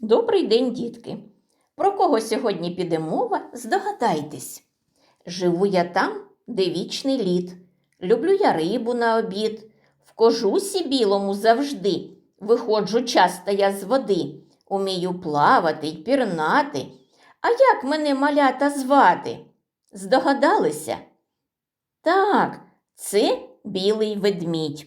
Добрий день, дітки! Про кого сьогодні піде мова, здогадайтесь. Живу я там, де вічний лід. Люблю я рибу на обід. В кожусі білому завжди. Виходжу часто я з води. Умію плавати й пірнати. А як мене малята звати? Здогадалися? Так, це білий ведмідь.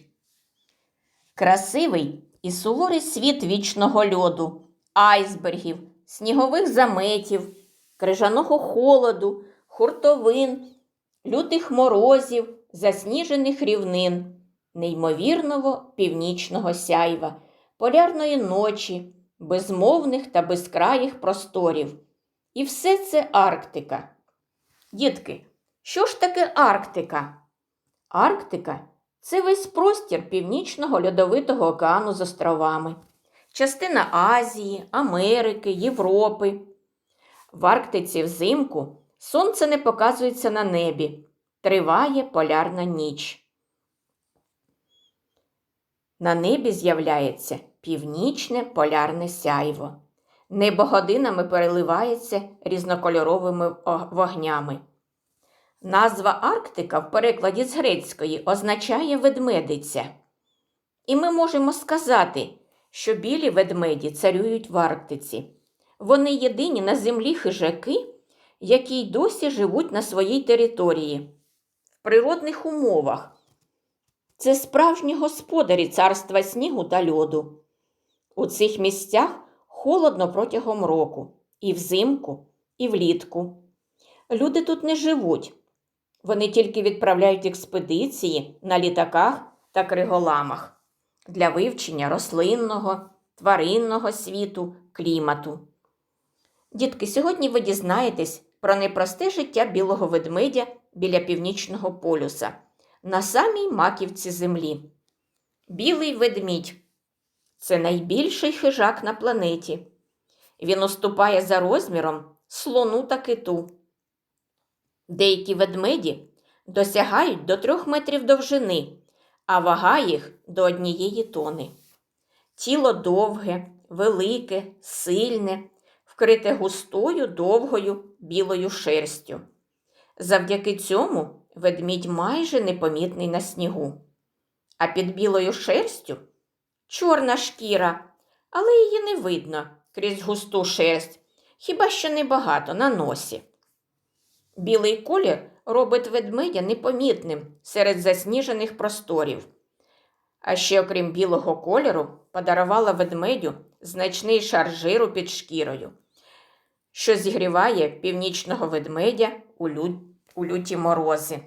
Красивий і суворий світ вічного льоду, айсбергів, снігових заметів, крижаного холоду, хуртовин, лютих морозів, засніжених рівнин, неймовірного північного сяйва, полярної ночі, безмовних та безкраїх просторів. І все це Арктика. Дітки, що ж таке Арктика? Арктика це весь простір Північного льодовитого океану з островами, частина Азії, Америки, Європи. В Арктиці взимку сонце не показується на небі, триває полярна ніч. На небі з'являється північне полярне сяйво. Небо годинами переливається різнокольоровими вогнями. Назва Арктика в перекладі з грецької означає ведмедиця. І ми можемо сказати, що білі ведмеді царюють в Арктиці. Вони єдині на землі хижаки, які й досі живуть на своїй території, в природних умовах. Це справжні господарі царства снігу та льоду. У цих місцях холодно протягом року, і взимку, і влітку. Люди тут не живуть. Вони тільки відправляють експедиції на літаках та криголамах для вивчення рослинного, тваринного світу, клімату. Дітки, сьогодні ви дізнаєтесь про непросте життя білого ведмедя біля північного полюса на самій маківці землі. Білий ведмідь це найбільший хижак на планеті. Він уступає за розміром слону та киту. Деякі ведмеді досягають до трьох метрів довжини, а вага їх до однієї тони. Тіло довге, велике, сильне, вкрите густою довгою білою шерстю. Завдяки цьому ведмідь майже непомітний на снігу. А під білою шерстю чорна шкіра, але її не видно крізь густу шерсть, хіба що небагато на носі. Білий колір робить ведмедя непомітним серед засніжених просторів. А ще, окрім білого кольору, подарувала ведмедю значний шар жиру під шкірою, що зігріває північного ведмедя у, лю... у люті морози.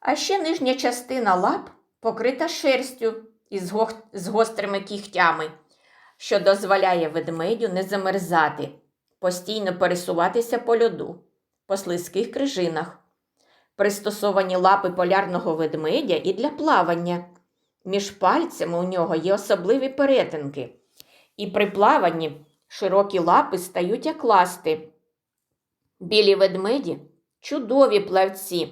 А ще нижня частина лап покрита шерстю із гох... з гострими кігтями, що дозволяє ведмедю не замерзати, постійно пересуватися по льоду, по слизьких крижинах. Пристосовані лапи полярного ведмедя і для плавання. Між пальцями у нього є особливі перетинки, і при плаванні широкі лапи стають як ласти. Білі ведмеді чудові плавці.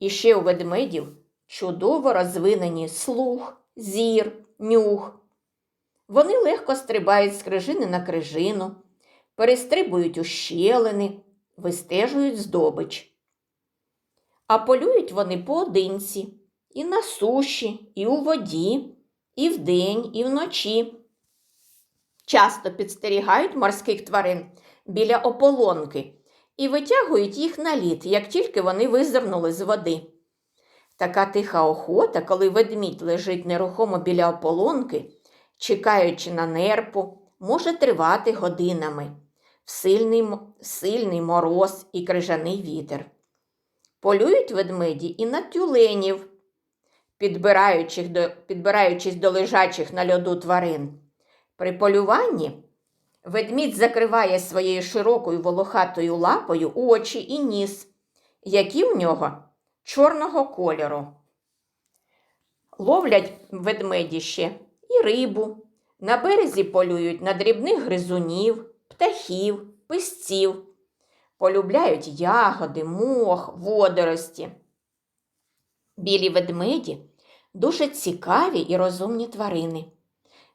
І ще у ведмедів чудово розвинені слух, зір, нюх. Вони легко стрибають з крижини на крижину, перестрибують у щелини, вистежують здобич. А полюють вони поодинці і на суші, і у воді, і вдень, і вночі. Часто підстерігають морських тварин біля ополонки і витягують їх на лід, як тільки вони визирнули з води. Така тиха охота, коли ведмідь лежить нерухомо біля ополонки, чекаючи на нерпу, може тривати годинами сильний, сильний мороз і крижаний вітер. Полюють ведмеді і на тюленів, підбираючих до, підбираючись до лежачих на льоду тварин. При полюванні ведмідь закриває своєю широкою волохатою лапою очі і ніс, які в нього чорного кольору. Ловлять ведмеді ще і рибу. На березі полюють на дрібних гризунів, птахів, писців. Полюбляють ягоди, мох, водорості. Білі ведмеді дуже цікаві і розумні тварини.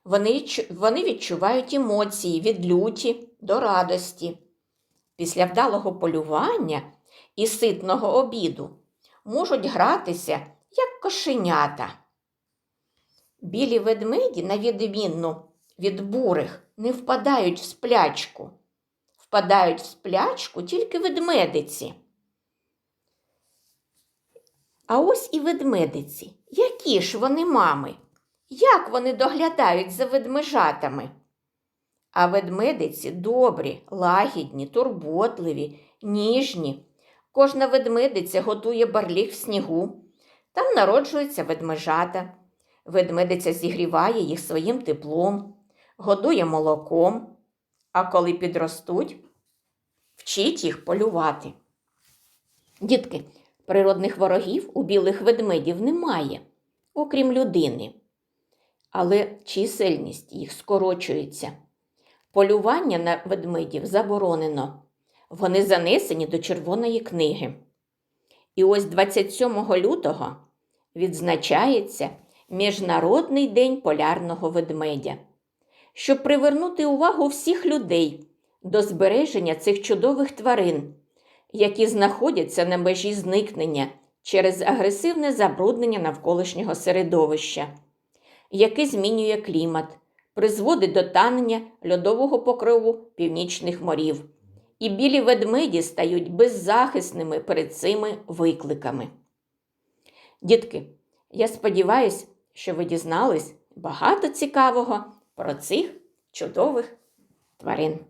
Вони, відчувають емоції від люті до радості. Після вдалого полювання і ситного обіду можуть гратися як кошенята. Білі ведмеді, на відмінну від бурих, не впадають в сплячку. Впадають в сплячку тільки ведмедиці. А ось і ведмедиці. Які ж вони мами? Як вони доглядають за ведмежатами? А ведмедиці добрі, лагідні, турботливі, ніжні. Кожна ведмедиця готує барліг в снігу. Там народжуються ведмежата. Ведмедиця зігріває їх своїм теплом, годує молоком, а коли підростуть, вчить їх полювати. Дітки, природних ворогів у білих ведмедів немає, окрім людини. Але чисельність їх скорочується. Полювання на ведмедів заборонено. Вони занесені до Червоної книги. І ось 27 лютого відзначається Міжнародний день полярного ведмедя, щоб привернути увагу всіх людей до збереження цих чудових тварин, які знаходяться на межі зникнення через агресивне забруднення навколишнього середовища, яке змінює клімат, призводить до танення льодового покрову північних морів. І білі ведмеді стають беззахисними перед цими викликами. Дітки, я сподіваюся, що ви дізнались багато цікавого про цих чудових тварин.